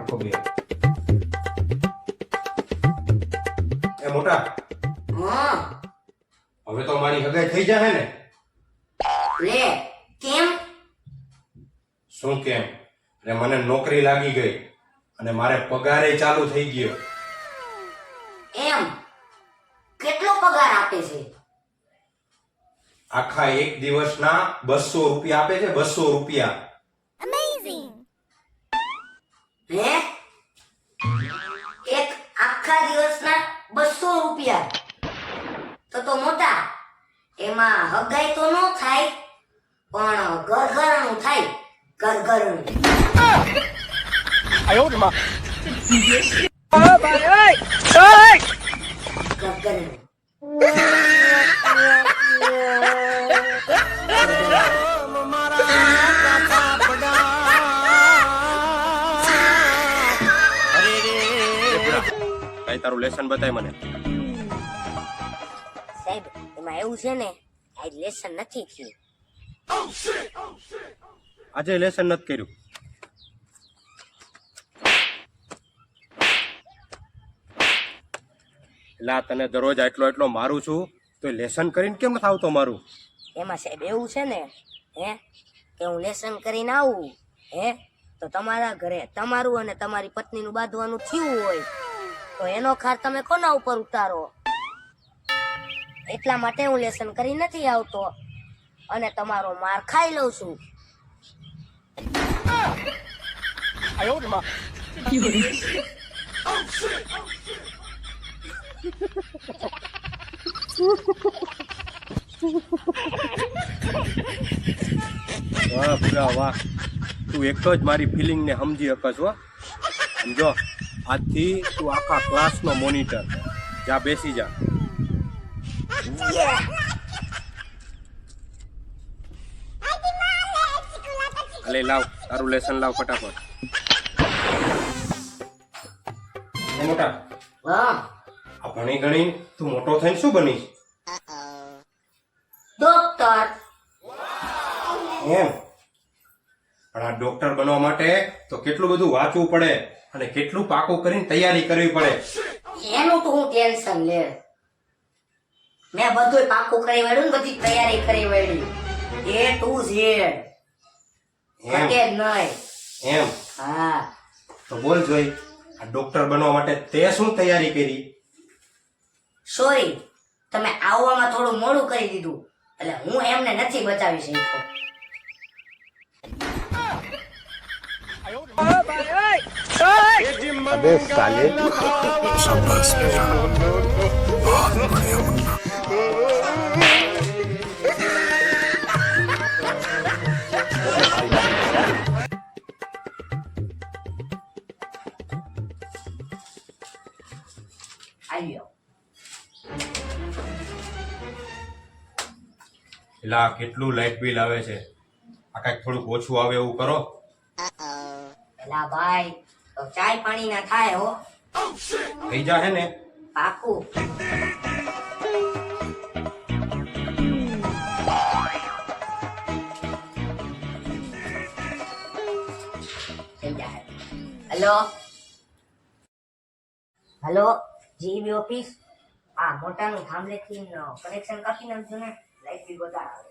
હરખો બે. એ મોટા. હા. હવે તો મારી હગાઈ થઈ જશે ને. લે કેમ? શું કેમ? અરે મને નોકરી લાગી ગઈ. અને મારે પગારે ચાલુ થઈ ગયો. એમ? કેટલો પગાર આપે છે? આખા એક દિવસના બસો રૂપિયા આપે છે બસો રૂપિયા. હે? એક આખા દિવસના બસો રૂપિયા. તો તો મોટા એમાં હગાઈ તો નો થાય પણ ગરગરણું થાય ઘરઘરણું. ઘરઘરણું. કઈ તારું લેસન બતાય મને. સાહેબ એમાં એવું છે ને આજ લેસન નથી થયું. આજે લેસન નથી કર્યું. આ તને દરરોજ આટલો એટલો મારું છું તો લેસન કરીને કેમ નથી આવતો મારું? એમાં સાહેબ એવું છે ને હે કે હું લેસન કરીને આવું હે તો તમારા ઘરે તમારું અને તમારી પત્નીનું બાંધવાનું થયું હોય તો એનો ખાર તમે કોના ઉપર ઉતારો? એટલા માટે હું લેસન કરી નથી આવતો. અને તમારો માર ખાઈ લઉં છું. વાહ વાહ તું એક જ મારી ફિલિંગ ને સમજી શકસ હો. સમજો. આજથી તું આખા ક્લાસનો મોનિટર જા બેસી જા. અલે લાવ તારું લેસન લાવ ફટાફટ. મોટા હા. આ ભણી ગણી તું મોટો થઈને શું બનીશ? ડોક્ટર એમ. પણ આ ડોક્ટર બનવા માટે તો કેટલું બધું વાંચવું પડે? અને કેટલું પાકું કરીને તૈયારી કરવી પડે. એનું તો હું ટેન્શન લે. મેં બધું પાકું કરી વાળ્યું ને બધી તૈયારી કરી વાળી એ ટુ ઝેડ એમ? ઘટે જ નહીં. એમ? હા. તો બોલ જોઈ આ ડોક્ટર બનવા માટે તે શું તૈયારી કરી? સોરી તમે આવવામાં થોડું મોડું કરી દીધું એટલે હું એમને નથી બચાવી શક્યો. अबे साले આવ્યો એટલે આ કેટલું લાઇટ બિલ આવે છે આ કઈક થોડુંક ઓછું આવે એવું કરો પેલા ભાઈ તો ચાય પાણી ના થાય હો. થઈ જાહે ને? પાકું. હેલો? હેલો? GB office? આ મોટાનું થાંભલેથી કનેક્શન કાપી નાખજો ને. લાઈટ બિલ વધારે આવે